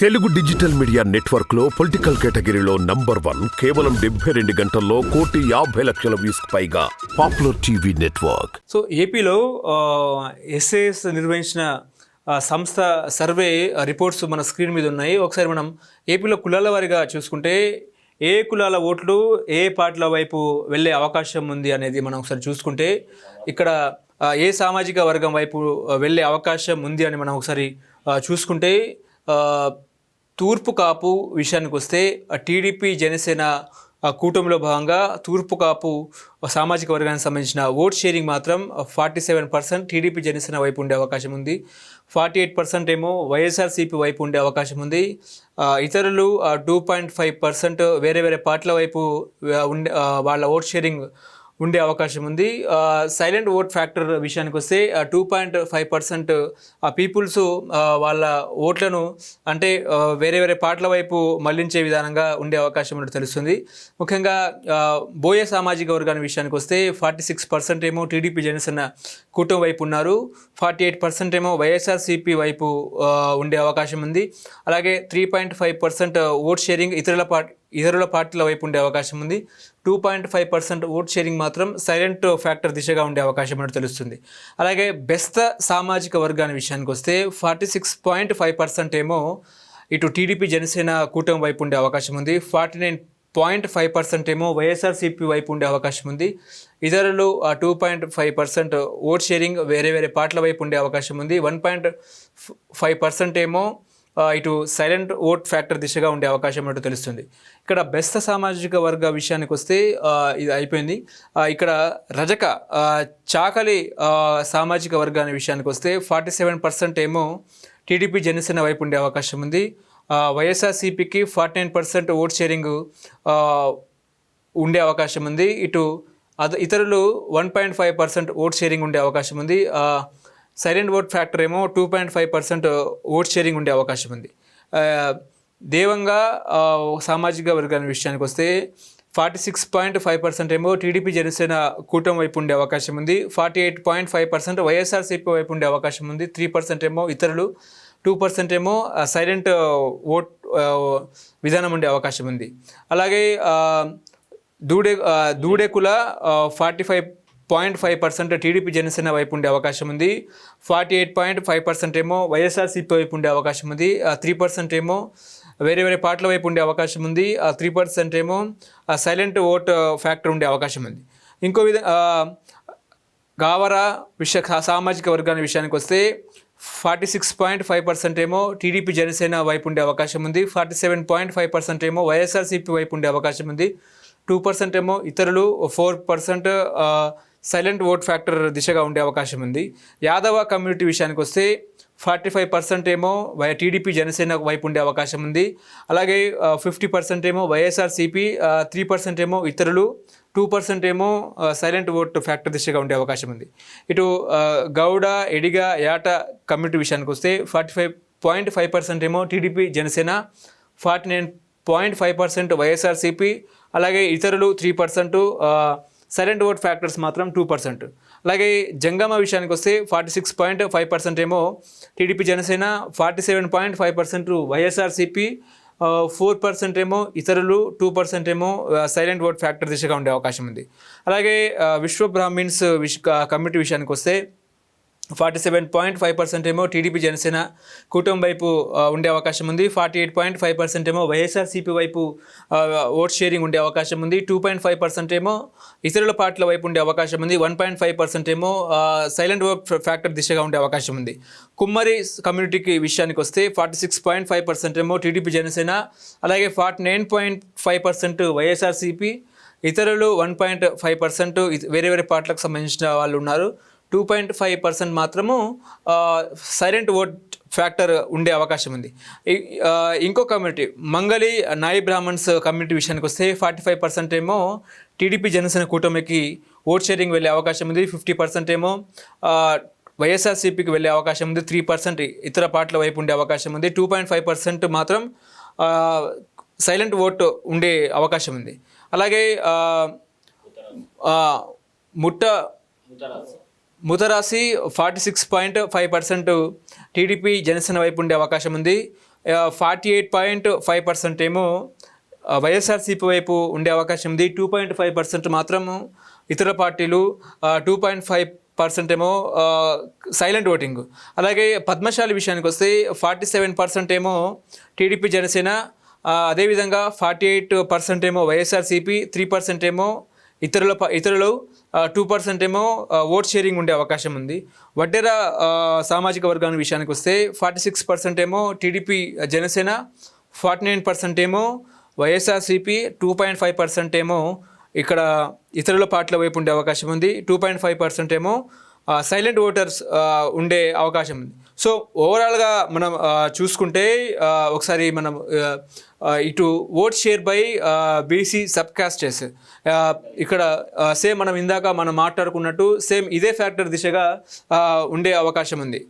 Telugu digital media నెట్వర్క్లో political కేటగిరీలో number one కేవలం డెబ్బై రెండు గంటల్లో కోటి యాభై లక్షల వ్యూస్ పైగా పాపులర్ టీవీ నెట్వర్క్. సో ఏపీలో ఎస్ఏఎస్ నిర్వహించిన ఆ, సంస్థ సర్వే రిపోర్ట్స్ మన స్క్రీన్ మీద ఉన్నాయి. ఒకసారి మనం ఏపీలో కులాల వారీగా చూసుకుంటే ఏ కులాల ఓట్లు ఏ పార్టీల వైపు వెళ్ళే అవకాశం ఉంది అనేది మనం ఒకసారి చూసుకుంటే ఇక్కడ ఆ, ఏ సామాజిక వర్గం వైపు ఆ, వెళ్ళే అవకాశం ఉంది అని మనం ఒకసారి ఆ, చూసుకుంటే ఆ, తూర్పు కాపు విషయానికి వస్తే టీడీపీ జనసేన ఆ కూటమిలో భాగంగా తూర్పు కాపు సామాజిక వర్గానికి సంబంధించిన ఓట్ షేరింగ్ మాత్రం forty seven percent TDP Janasena వైపు ఉండే అవకాశం ఉంది. ఫార్టీ ఎయిట్ పర్సెంట్ ఏమో వైఎస్ఆర్సీపీ వైపు ఉండే అవకాశం ఉంది. ఇతరులు టూ పాయింట్ ఫైవ్ పర్సెంట్ వేరే వేరే పార్టీల వైపు ఉండే వాళ్ళ ఓట్ షేరింగ్ ఉండే అవకాశం ఉంది. సైలెంట్ ఓట్ ఫ్యాక్టర్ విషయానికి వస్తే టూ పాయింట్ ఫైవ్ పర్సెంట్ ఆ పీపుల్స్ వాళ్ళ ఓట్లను అంటే వేరే వేరే పార్టీల వైపు మళ్ళించే విధానంగా ఉండే అవకాశం ఉన్నట్టు తెలుస్తుంది. ముఖ్యంగా బోయే బోయ సామాజిక వర్గాన్ని విషయానికి వస్తే ఫార్టీ సిక్స్ పర్సెంట్ ఏమో టీడీపీ జనసేన కూటమి వైపు ఉన్నారు. ఫార్టీ ఎయిట్ పర్సెంట్ ఏమో వైఎస్ఆర్సీపీ వైపు ఉండే అవకాశం ఉంది. అలాగే three point five percent vote sharing ఇతరుల పార్టీ ఇతరుల పార్టీల వైపు ఉండే అవకాశం ఉంది. Two point five percent vote sharing మాత్రం సైలెంట్ ఫ్యాక్టర్ దిశగా ఉండే అవకాశం ఉన్నట్టు తెలుస్తుంది. అలాగే బెస్త సామాజిక వర్గాన్ని విషయానికి వస్తే forty six point five percent ఏమో ఇటు టీడీపీ జనసేన కూటమి వైపు ఉండే అవకాశం ఉంది. Forty nine point five percent ఏమో వైఎస్ఆర్సీపీ వైపు ఉండే అవకాశం ఉంది. ఇతరులు ఆ two point five percent vote sharing వేరే వేరే పార్టీల వైపు ఉండే అవకాశం ఉంది. వన్ పాయింట్ ఫైవ్ పర్సెంట్ ఏమో ఇటు సైలెంట్ ఓట్ ఫ్యాక్టర్ దిశగా ఉండే అవకాశం ఉన్నట్టు తెలుస్తుంది. ఇక్కడ బెస్త సామాజిక వర్గ విషయానికి వస్తే ఇది అయిపోయింది. ఇక్కడ రజక చాకలి సామాజిక వర్గాన్ని విషయానికి వస్తే ఫార్టీ సెవెన్ పర్సెంట్ ఏమో టీడీపీ జనసేన వైపు ఉండే అవకాశం ఉంది. వైఎస్ఆర్సీపీకి forty nine percent vote sharing ఉండే అవకాశం ఉంది. ఇటు అద ఇతరులు one point five percent vote sharing ఉండే అవకాశం ఉంది. సైలెంట్ ఓట్ ఫ్యాక్టర్ ఏమో two point five percent vote sharing ఉండే అవకాశం ఉంది. దేవంగా సామాజిక వర్గాల విషయానికి వస్తే forty six point five percent ఏమో టీడీపీ జనసేన కూటమి వైపు ఉండే అవకాశం ఉంది. Forty eight point five percent YSRCP వైపు ఉండే అవకాశం ఉంది. త్రీ పర్సెంట్ ఏమో ఇతరులు టూ పర్సెంట్ ఏమో సైలెంట్ ఓట్ విధానం ఉండే అవకాశం ఉంది. అలాగే దూడే Dudekula forty five point five percent TDP Janasena వైపు ఉండే అవకాశం ఉంది. Forty eight point five percent ఏమో వైఎస్ఆర్సీపీ వైపు ఉండే అవకాశం ఉంది. త్రీ పర్సెంట్ ఏమో వేరే వేరే పార్టీల వైపు ఉండే అవకాశం ఉంది. త్రీ పర్సెంట్ ఏమో సైలెంట్ ఓట్ ఫ్యాక్టర్ ఉండే అవకాశం ఉంది. ఇంకో విధ గావర విషయ సామాజిక వర్గాల విషయానికి వస్తే forty six point five percent ఏమో టీడీపీ జనసేన వైపు ఉండే అవకాశం ఉంది. Forty seven point five percent ఏమో వైఎస్ఆర్సీపీ వైపు ఉండే అవకాశం ఉంది. టూ పర్సెంట్ ఏమో ఇతరులు four percent silent vote factor దిశగా ఉండే అవకాశం ఉంది. యాదవ కమ్యూనిటీ విషయానికి వస్తే ఫార్టీ ఫైవ్ పర్సెంట్ ఏమో వై టీడీపీ జనసేన వైపు ఉండే అవకాశం ఉంది. అలాగే ఫిఫ్టీ పర్సెంట్ ఏమో వైఎస్ఆర్సీపీ త్రీ పర్సెంట్ ఏమో ఇతరులు టూ పర్సెంట్ ఏమో సైలెంట్ ఓట్ ఫ్యాక్టర్ దిశగా ఉండే అవకాశం ఉంది. ఇటు గౌడ ఎడిగ యాట కమ్యూనిటీ విషయానికి వస్తే forty five point five percent ఏమో TDP Janasena forty nine point five percent YSRCP అలాగే ఇతరులు three percent silent vote factors మాత్రం టూ పర్సెంట్ అలాగే జంగమ విషయానికి వస్తే forty six point five percent ఏమో TDP Janasena forty seven point five percent YSRCP four percent ఏమో ఇతరులు టూ పర్సెంట్ ఏమో సైలెంట్ ఓట్ ఫ్యాక్టర్ దిశగా ఉండే అవకాశం ఉంది. అలాగే విశ్వ బ్రాహ్మిన్స్ విష్ కమిటీ విషయానికి వస్తే forty seven point five percent ఏమో టీడీపీ జనసేన కూటమి వైపు ఉండే అవకాశం ఉంది. Forty eight point five percent ఏమో వైఎస్ఆర్సీపీ వైపు ఓట్ షేరింగ్ ఉండే అవకాశం ఉంది. టూ పాయింట్ ఫైవ్ పర్సెంట్ ఏమో ఇతరుల పార్టీల వైపు ఉండే అవకాశం ఉంది. వన్ పాయింట్ ఫైవ్ పర్సెంట్ ఏమో సైలెంట్ వర్క్ ఫ్యాక్టర్ దిశగా ఉండే అవకాశం ఉంది. కుమ్మరి కమ్యూనిటీకి విషయానికి వస్తే forty six point five percent ఏమో టీడీపీ జనసేన అలాగే forty nine point five percent YSRCP ఇతరులు వన్ పాయింట్ ఫైవ్ పర్సెంట్ వేరే వేరే పార్టీలకు సంబంధించిన వాళ్ళు ఉన్నారు. టూ పాయింట్ ఫైవ్ పర్సెంట్ మాత్రము సైలెంట్ ఓట్ ఫ్యాక్టర్ ఉండే అవకాశం ఉంది. ఇంకో కమ్యూనిటీ మంగళి నాయి బ్రాహ్మణ్స్ కమ్యూనిటీ విషయానికి వస్తే ఫార్టీ ఫైవ్ పర్సెంట్ ఏమో టీడీపీ జనసేన కూటమికి ఓట్ షేరింగ్ వెళ్ళే అవకాశం ఉంది. ఫిఫ్టీ పర్సెంట్ ఏమో వైఎస్ఆర్సీపీకి వెళ్ళే అవకాశం ఉంది. త్రీ పర్సెంట్ ఇతర పార్టీల వైపు ఉండే అవకాశం ఉంది. టూ పాయింట్ ఫైవ్ పర్సెంట్ మాత్రం సైలెంట్ ఓట్ ఉండే అవకాశం ఉంది. అలాగే ముట్ట Mutharasi forty six point five percent TDP Janasena వైపు ఉండే అవకాశం ఉంది. Forty eight point five percent ఏమో వైఎస్ఆర్సీపీ వైపు ఉండే అవకాశం ఉంది. టూ పాయింట్ ఫైవ్ పర్సెంట్ మాత్రము ఇతర పార్టీలు టూ పాయింట్ ఫైవ్ పర్సెంట్ ఏమో సైలెంట్ ఓటింగ్. అలాగే పద్మశాలి విషయానికి వస్తే ఫార్టీ సెవెన్ పర్సెంట్ ఏమో టీడీపీ జనసేన అదేవిధంగా ఫార్టీ ఎయిట్ పర్సెంట్ ఏమో వైఎస్ఆర్సీపీ త్రీ పర్సెంట్ ఏమో ఇతరుల ప- ఇతరులు టూ పర్సెంట్ ఏమో ఓట్ షేరింగ్ ఉండే అవకాశం ఉంది. వడ్డెర సామాజిక వర్గానికి విషయానికి వస్తే ఫార్టీ సిక్స్ పర్సెంట్ ఏమో TDP Janasena forty nine percent ఏమో YSRCP two point five percent ఏమో ఇక్కడ ఇతరుల పార్టీల వైపు ఉండే అవకాశం ఉంది. టూ పాయింట్ ఫైవ్ పర్సెంట్ ఏమో సైలెంట్ ఓటర్స్ ఉండే అవకాశం ఉంది. సో ఓవరాల్గా మనం చూసుకుంటే ఒకసారి మనం ఇటు vote share by BC sub castes ఇక్కడ సేమ్ మనం ఇందాక మనం మాట్లాడుకున్నట్టు సేమ్ ఇదే ఫ్యాక్టర్ దిశగా ఉండే అవకాశం ఉంది.